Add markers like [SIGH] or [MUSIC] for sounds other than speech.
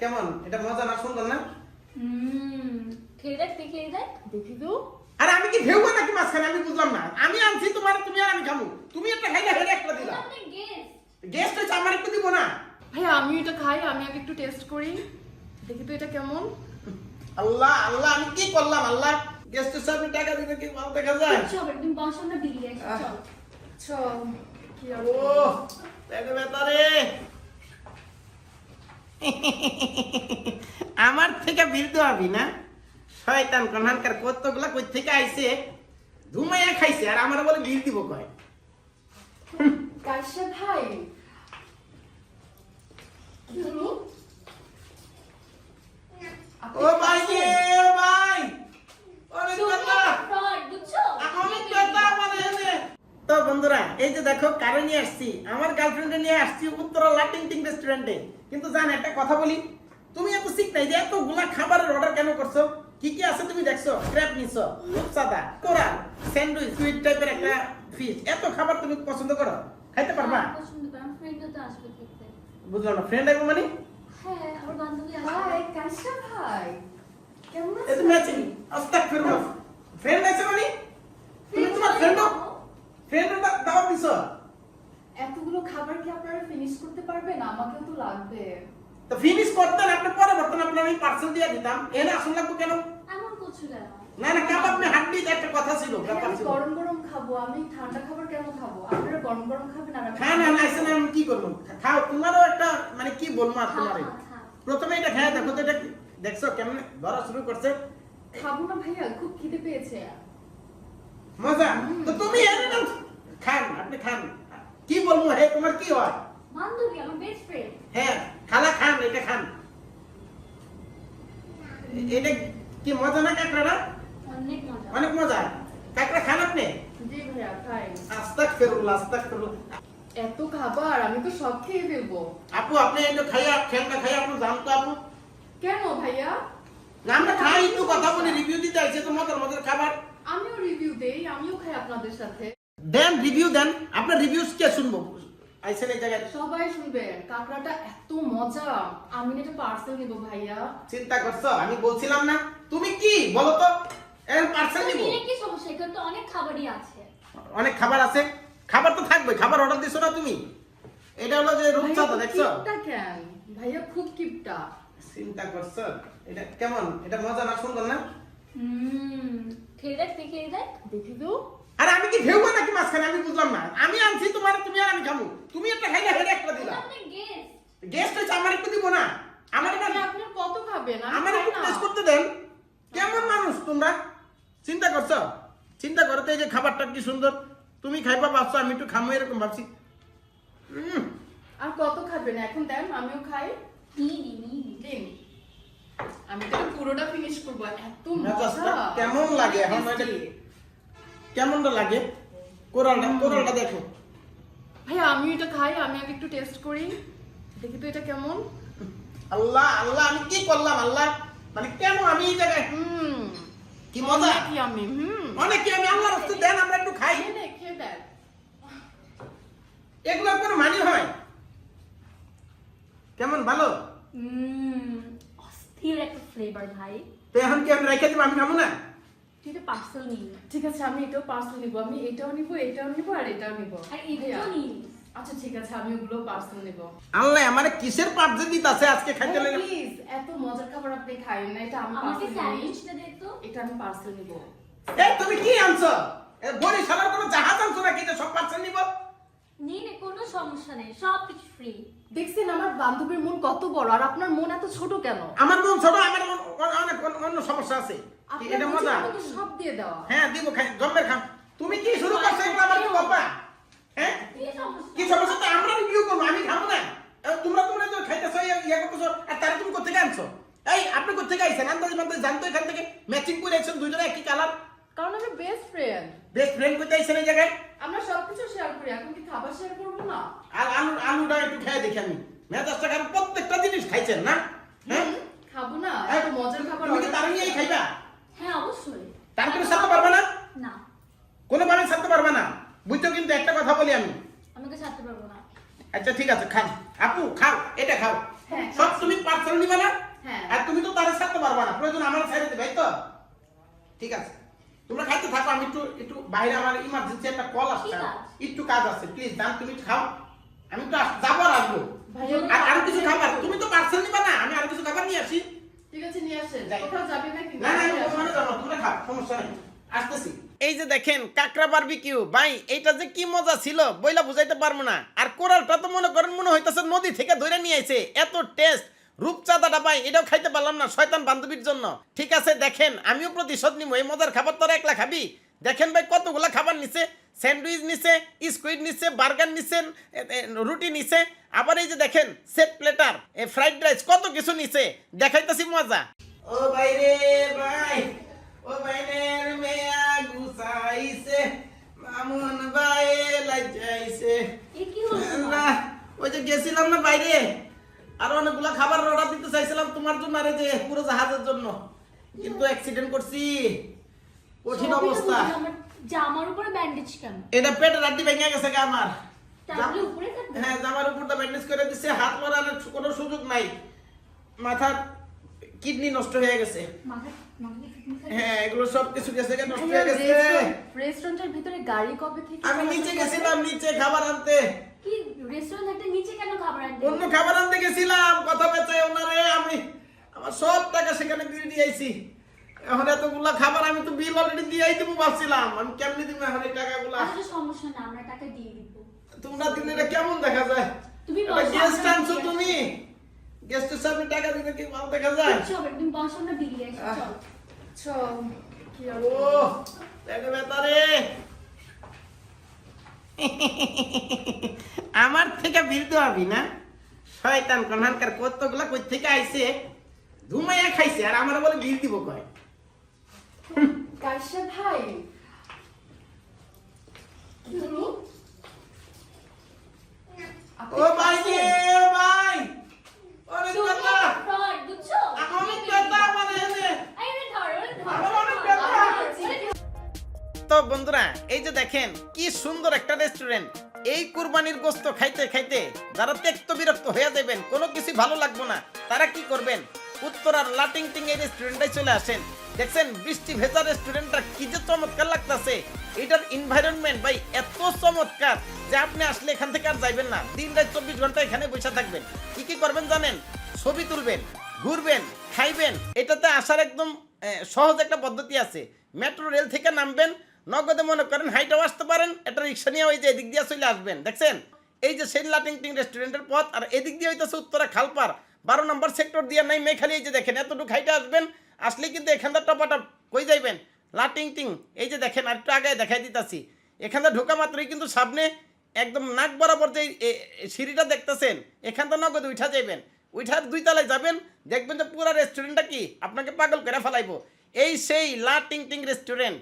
কেমন? এটা মজা না সুন্দর না? হুম খেয়ে দেখ তুই খেয়ে দেখ। দেখি তো। আরে আমি কি ভেউবো নাকি মাঝখানে? আমি বুঝলাম না। আমি আনছি তোমার তুমি আর আমি খাব। তুমি একটা খাইলে হেরে একটা দিলা। গেস্ট আমার একটু দিব না। ভাইয়া আমি এটা খাই আমি আগে একটু টেস্ট করি। দেখি তো এটা কেমন। আল্লাহ আল্লাহ আমি কি করলাম? আল্লাহ গেস্টের সামনে টাকা দিলে কি ভালো দেখা যায়? চল একদিন বসো না বিরিয়ানি আহ। চল। চল। কি ও পেটে ব্যথা রে [LAUGHS] আমার থেকে বিরতে হবি না? শয়তান কনহানকার কতগুলা কই থেকে আইছে? ধুমাইয়া খাইছে আর আমার বলে বিল দিব কয়? কাইসা ভাই? ও ও তো বন্ধুরা এই যে দেখো কারে নিয়ে আসছি। আমার গার্লফ্রেন্ডে নিয়ে আসছি উত্তরা লাটিং টিং রেস্টুরেন্টে কিন্তু জান একটা কথা বলি। তুমি এত শিখ নাই যে এতগুলা খাবারের অর্ডার কেন করছ? কি কি আছে তুমি দেখছ? ক্র্যাপ নিছো রূপসাদা কোরাল স্যান্ডউইচ সুইট টাইপের একটা ফিশ এত খাবার তুমি পছন্দ করো? খাইতে পারবা? হ্যাঁ, পছন্দ করে। ফ্রেন্ড তো আসবে খেতে। বুঝলাম না। ফ্রেন্ড আইবো মানে? হ্যাঁ আমার বান্ধবী আসবে। ভাই কেমন এই তো আছো ম্যাচিং আস্তাগফিরুল্লাহ। ফ্রেন্ড আছে মানে? তুমি তোমার ফ্রেন্ড ফ্রেন্ডটা দাও দিছো খাবার কি আপনারা ফিনিশ করতে পারবেন? আমাকেও তো লাগবে। তো ফিনিশ করতেন আপনি পরে বর্তমান আপনার আমি পার্সেল দিয়ে দিতাম। এনে আসুন লাগবো কেন? এমন করছ কেন? না না কাবাব মে হাড্ডি একটা কথা ছিল ব্যাপার আমি ছিল। গরম গরম খাব। আমি ঠান্ডা খাবার কেন খাব? আপনারা গরম গরম খাবেন আর আমি খান না না এসে আমি কি করব? খাও তোমারও একটা মানে কি বলব আর তোমারে খা প্রথমে এটা খেয়ে দেখো তো এটা দেখছ কেমন? ধরা শুরু করছে। খাব না ভাইয়া খুব খিদে পেয়েছে। মজা? তো তুমি এনে খান আপনি খান। কি বলব? হে তোমার কি হয়? বান্ধবী আমার বেস্ট ফ্রেন্ড হ্যাঁ খালা খান এটা খান। এটা কি মজা না কাঁকড়াটা অনেক মজা। অনেক মজা? কাঁকড়া খান আপনি? জি ভাইয়া খাই। আস্তাক ফেরুল্লাহ আস্তাক ফেরুল্লাহ এত খাবার আমি তো সব খেয়ে ফেলব। আপু আপনি একটু খাইয়া আপনি জানতো আপু। কেন ভাইয়া? না, আমরা খাই একটু কথা বলি রিভিউ দিতে আইছে তো মজার মজার খাবার। আমিও রিভিউ দেই আমিও খাই আপনাদের সাথে। দেন রিভিউ দেন আপনার রিভিউস কে শুনব? আইছেন এই জায়গায়। সবাই শুনবেন কাঁকড়াটা এত মজা। আমি এটা পার্সেল নিব ভাইয়া। চিন্তা করছ? আমি বলছিলাম না। তুমি কি? বলো তো। এরকম পার্সেল নিব। এর কি সমস্যা? এখানে তো অনেক খাবারই আছে। অনেক খাবার আছে। খাবার তো থাকবে। খাবার অর্ডার দিছো না তুমি? এটা হলো যে রূপচাঁদা দেখছ? কিপটা কেন? ভাইয়া খুব কিপটা চিন্তা করছ? এটা কেমন? এটা মজা না সুন্দর না? হুম। খেয়ে দেখ দেখ। দেখি তো মাঝখানে আমি বুঝলাম না। আমি আনছি তোমার তুমি আর আমি খাব। তুমি একটা খাইলে হেরে একটা দিলা। গেস্ট হচ্ছে আমার একটু দিব না। আমার আপনি কত খাবেন? আমার একটু। টেস্ট করতে দেন। কেমন মানুষ তোমরা? চিন্তা করছ? চিন্তা করো তো এই যে খাবারটা কি সুন্দর। তুমি খাইবা ভাবছ আমি একটু খামো এরকম ভাবছি। আর কত খাবেন? এখন দেন আমিও খাই। দিন আমি তো পুরোটা ফিনিশ করব। এত মজা। কেমন লাগে? এখন কেমনটা লাগে? কোরালটা কোরালটা দেখো। ভাইয়া আমি এটা খাই আমি আগে একটু টেস্ট করি। দেখি তো এটা কেমন। আল্লাহ আল্লাহ আমি কি করলাম? আল্লাহ মানে কেন আমি এই জায়গায়? হুম কি মজা? কি আমি হুম। অনেক কি আমি আল্লাহ রাস্তা দেন আমরা একটু খাই। খেয়ে দেখ। এগুলোর কোনো মানি হয়? কেমন ভালো? হুম অস্থির একটা ফ্লেভার ভাই। তো এখন কি আমি রেখে দিব? আমি খাব না? তুই তো পার্সেল ঠিক আছে আমি এটাও পার্সেল নিব। আমি এটাও নিব এটাও নিব আর এটাও নিব। আর এটাও আচ্ছা ঠিক আছে আমি ওগুলো পার্সেল নিব। আল্লাহ আমার কিসের পার্জে দিতাছে আজকে খাইতে লাগে? প্লিজ এত মজার খাবার আপনি না এটা আমি আমাকে পার্সেল স্যান্ডউইচটা দে তো। এটা আমি পার্সেল নিব। এই তুমি কি আনছো? বরিশালের কোনো জাহাজ আনছো নাকি? এটা সব পার্সেল নিব? নিয়ে নে কোনো সমস্যা নেই সব কিছু ফ্রি দেখছেন আমার বান্ধবীর মন কত বড় আর আপনার মন এত ছোট কেন? আমার মন ছোট আমার মন অনেক অন্য- সমস্যা আছে। এটা মজা? সব দিয়ে দেওয়া হ্যাঁ। দিব খাই জম্মের খাম তুমি কি শুরু করছ এগুলো আমার কি বাবা হ্যাঁ? কি সমস্যা? তো আমরা রিভিউ করব আমি খাব না। তোমরা তোমরা যে খাইতেছো ইয়া করতেছো আর তারা তুমি কোথেকে আনছো? এই আপনি কোথেকে আইছেন? আন্দাজ মান্দাজ জানতো এখান থেকে? ম্যাচিং করে আইছেন দুজনে একই কালার কারণ আমি বেস্ট ফ্রেন্ড বেস্ট ফ্রেন্ড করতে আইছেন এই জায়গায়? আমরা সবকিছু শেয়ার করি এখন কি খাবার শেয়ার করব না? আর আলু আলুটা একটু খেয়ে দেখি আমি। মেজাজটা খারাপ প্রত্যেকটা জিনিস খাইছেন না? হ্যাঁ? খাব না এই, এত মজার খাবার তুমি কি তারা নিয়েই খাইবা? হ্যাঁ অবশ্যই। তার করে ছাড়তে পারবে না? না। কোনোভাবে ছাড়তে পারবে না? বুঝছ কিন্তু একটা কথা বলি আমি। আমাকে ছাড়তে পারব না। আচ্ছা ঠিক আছে খান আপু খাও এটা খাও। হ্যাঁ সব তুমি পার্সেল নিবে না? হ্যাঁ। আর তুমি তো তারে ছাড়তে পারবা না। প্রয়োজন আমার ছেড়ে দেবে তো? ঠিক আছে। তোমরা খাইতে থাকো আমি একটু একটু বাইরে আমার ইমার্জেন্সি একটা কল আসছে? একটু কাজ আছে প্লিজ জান তুমি খাও। আমি তো যাব আর আসব। আর আরও কিছু খাবার? তুমি তো পার্সেল নিবা না আমি আরও কিছু খাবার নিয়ে আসি। ঠিক আছে নিয়ে আসেন যাই। কোথাও যাবে নাকি না না আমি ওখানে যাব তোমরা খাও সমস্যা নেই আসতেছি। এই যে দেখেন কাকড়া বারবিকিউ ভাই এইটা যে কি মজা ছিল বইলা বুঝাইতে পারব না। আর কোরালটা তো মনে করেন মনে হইতেছে নদী থেকে ধরে নিয়ে আইছে। এত টেস্ট রূপচাঁদাটা ভাই এটাও খাইতে পারলাম না শয়তান বান্ধবীর জন্য। ঠিক আছে দেখেন আমিও প্রতিশোধ নিব এই মজার খাবার তোরা একলা খাবি? দেখেন ভাই কতগুলা খাবার নিছে? স্যান্ডউইচ নিছে স্কুইড নিছে বার্গার নিছেন রুটি নিছে। আবার এই যে দেখেন সেট প্লেটার ফ্রাইড রাইস কত কিছু নিছে? দেখাইতেছি মজা। ও ভাই রে ভাই ও ভাইনের মেয়া গুসাইছে মামুন ভাই লাজাইছে ওই যে গেছিলাম না বাইরে আর অনেকগুলা খাবার অর্ডার দিতে চাইছিলাম তোমার জন্য আরে যে পুরো জাহাজের জন্য। কিন্তু অ্যাক্সিডেন্ট করছি। কঠিন অবস্থা। জামার উপরে ব্যান্ডেজ কেন? এটা পেটের রাড্ডি ভেঙে গেছে গা আমার। হ্যাঁ জামার উপরটা ব্যান্ডেজ করে দিচ্ছে হাত মারার কোনো সুযোগ নাই। মাথার কিডনি নষ্ট হয়ে গেছে? হ্যাঁ এগুলো সব কিছু গেছে নষ্ট হয়ে গেছে। রেস্টুরেন্টের ভিতরে গাড়ি কবে থেকে আমি নিচে গেছিলাম নিচে খাবার আনতে। কি রেস্টুরেন্ট একটা নিচে কেন খাবার আনতে? অন্য খাবার আনতে গেছিলাম কথা ওনারে আমি আমার সব টাকা সেখানে দিয়ে দিয়েছি এখন এতগুলা খাবার আমি তো বিল অলরেডি দিয়েই দেবো ভাবছিলাম আমি কেমনি দিব এখন এই টাকাগুলা? আসলে সমস্যা না আমরা টাকা দিয়ে দিব। তোমরা দিলে এটা কেমন দেখা যায়? তুমি গেস্ট আনছো তুমি? গেস্টের সামনে টাকা কি ভালো দেখা যায় আসি। চলো। চলো চল কি ও দেখো বেতারে আমার থেকে বিল দেওয়াবি না? শয়তান কনহানকার কতগুলা কই থেকে আইছে? ধুমাইয়া খাইছে আর আমার বলে বিল দিব কয়? কাশ্যপ ভাই? ও ভাই রে ভাই! তো বন্ধুরা এই যে দেখেন কি সুন্দর একটা রেস্টুরেন্ট এই কুরবানির গোস্ত খাইতে খাইতে যারা ত্যক্ত বিরক্ত হয়ে যাবেন কোনো কিছু ভালো লাগবে না। তারা কি করবেন? উত্তরার লাটিং টিং এই রেস্টুরেন্টে চলে আসেন। দেখছেন বৃষ্টি ভেজা রেস্টুরেন্টটা কি যে চমৎকার লাগতাছে। এটার এনভায়রনমেন্ট ভাই, এত চমৎকার যে আপনি আসলে এখান থেকে আর যাইবেন না। দিন রাত চব্বিশ ঘণ্টা এখানে বসে থাকবেন। কি কি করবেন জানেন? ছবি তুলবেন, ঘুরবেন, খাইবেন। এটাতে আসার একদম সহজ একটা পদ্ধতি আছে। মেট্রো রেল থেকে নামবেন, নগদে মনে করেন হাইটাও আসতে পারেন, একটা রিক্সা নিয়ে ওই যে এদিক দিয়ে চলে আসবেন। দেখছেন? এই যে সেই লাটিং টিং রেস্টুরেন্টের পথ, আর এদিক দিয়ে হইতেছে উত্তরা খালপার বারো নম্বর সেক্টর দিয়ে নাই মেখালি এই যে দেখেন, এতটুকু হাইটে আসবেন আসলে কিন্তু এখানটা টপাটপ কই যাইবেন? লাটিং টিং এই যে দেখেন, আর একটু আগে দেখাই দিতেছি। এখানটা ঢোকা মাত্রই কিন্তু সামনে একদম নাক বরাবর যে সিঁড়িটা দেখতেছেন এখানটা নগদ উঠা যাইবেন। উঠার দুই তলায় যাবেন, দেখবেন যে পুরা রেস্টুরেন্টটা কি? আপনাকে পাগল করে ফেলাইবো। এই সেই লাটিং টিং রেস্টুরেন্ট